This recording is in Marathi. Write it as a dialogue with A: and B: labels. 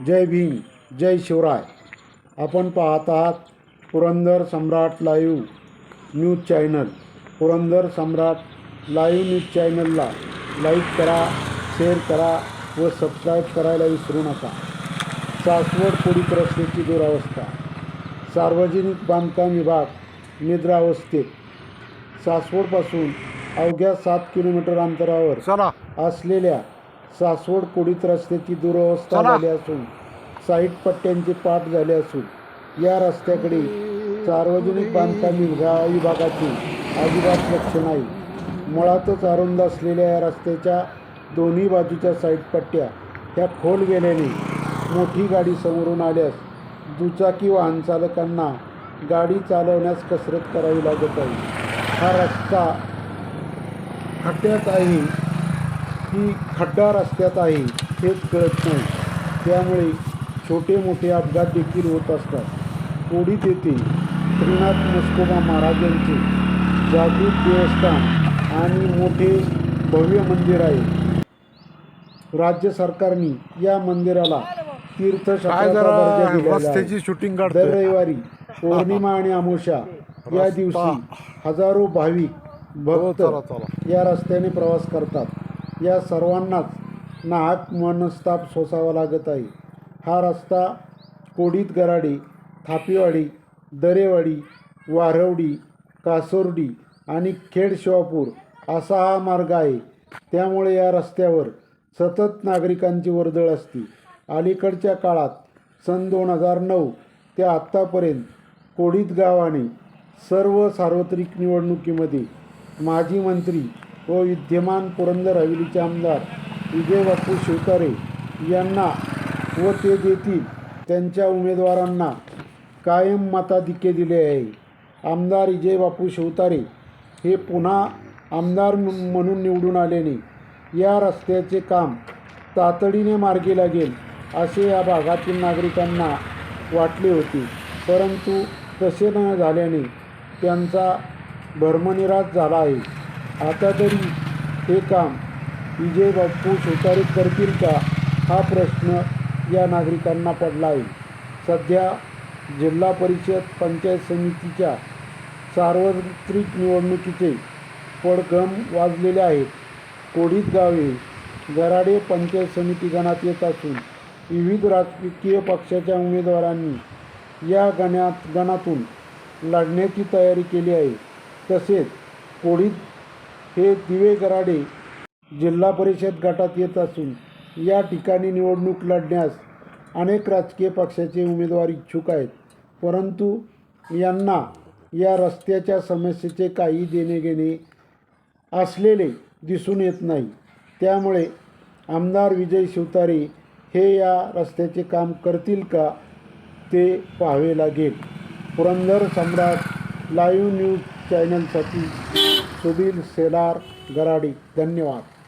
A: जय भीम जय शिवराय. आपण पाहत आहात Purandar Samrat live news channel. Purandar Samrat live news चॅनलला लाईक करा शेअर करा व सबस्क्राईब करायला विसरू नका. सासवड पोलीस रस्त्याची दुरावस्था. सार्वजनिक बांधकाम विभाग निद्रावस्थेत. सासवडपासून अवघ्या सात किलोमीटर अंतरावर असलेल्या सासवड कोडीत रस्त्याची दुरवस्था. झाली असून साईट पट्ट्यांचे पाठ झाले असून या रस्त्याकडे सार्वजनिक बांधकाम विभा विभागाचे अजिबात लक्ष नाही मुळातच अरुंद असलेल्या या रस्त्याच्या दोन्ही बाजूच्या साईट पट्ट्या ह्या खोल गेल्याने मोठी गाडी समोरून आल्यास दुचाकी वाहन चालकांना गाडी चालवण्यास कसरत करावी लागत आहे हा रस्ता खड्ड्यात आहे की खड्डा रस्त्यात आहे हेच कळत नाही. त्यामुळे छोटे मोठे अपघात देखील होत असतात. कोडीत येथे श्रीनाथ मस्कोबा महाराजांचे जागृत देवस्थान आणि मोठे भव्य मंदिर आहे. राज्य सरकारने या मंदिराला
B: रस्त्याची शूटिंग
A: दर रविवारी पौर्णिमा आणि अमावस्या या. दिवशी हजारो भाविक
B: हो,
A: भक्त. या रस्त्याने प्रवास करतात. या सर्वांनाच नाहक मनस्ताप सोसावा लागत आहे. हा रस्ता कोडीत गराडे थापीवाडी दरेवाडी वारवडी कासोर्डी आणि खेड शिवापूर असा हा मार्ग आहे. त्यामुळे या रस्त्यावर सतत नागरिकांची वर्दळ असते. अलीकडच्या काळात सन दोन हजार नऊ ते आत्तापर्यंत कोडीत गावाने सर्व सार्वत्रिक निवडणुकीमध्ये माजी मंत्री व विद्यमान पुरंदर हवेलीचे आमदार विजय बापू शिवतारे यांना व ते देतील त्यांच्या उमेदवारांना कायम मताधिक्य दिले आहे. आमदार विजय बापू शिवतारे हे पुन्हा आमदार म्हणून निवडून आल्याने या रस्त्याचे काम तातडीने मार्गी लागेल असे या भागातील नागरिकांना वाटले होते. परंतु तसे न झाल्याने त्यांचा भर्मनिराश झाला आहे. आता तरी हे काम विजय बापू शिवतारे करतील का? हा प्रश्न या नागरिकांना पडला आहे. सध्या जिल्हा परिषद पंचायत समितीच्या सार्वत्रिक निवडणुकीचे पडघम वाजलेले आहेत. कोडीत गावे गराडे पंचायत समिती गणात येत असून विविध राजकीय पक्षाच्या उमेदवारांनी या गणात गणातून लढण्याची तयारी केली आहे. तसेच कोडीत हे दिवे गराडे जिल्हा परिषद गटात येत असून या ठिकाणी निवडणूक लढण्यास अनेक राजकीय पक्षाचे उमेदवार इच्छुक आहेत. परंतु यांना या रस्त्याच्या समस्येचे काही देणे घेणे असलेले दिसून येत नाही. त्यामुळे आमदार विजय शिवतारे हे या रस्त्याचे काम करतील का ते पाहावे लागेल. पुरंदर सम्राट लाईव्ह न्यूज चॅनलसाठी सुधीर सेलार गराडी धन्यवाद.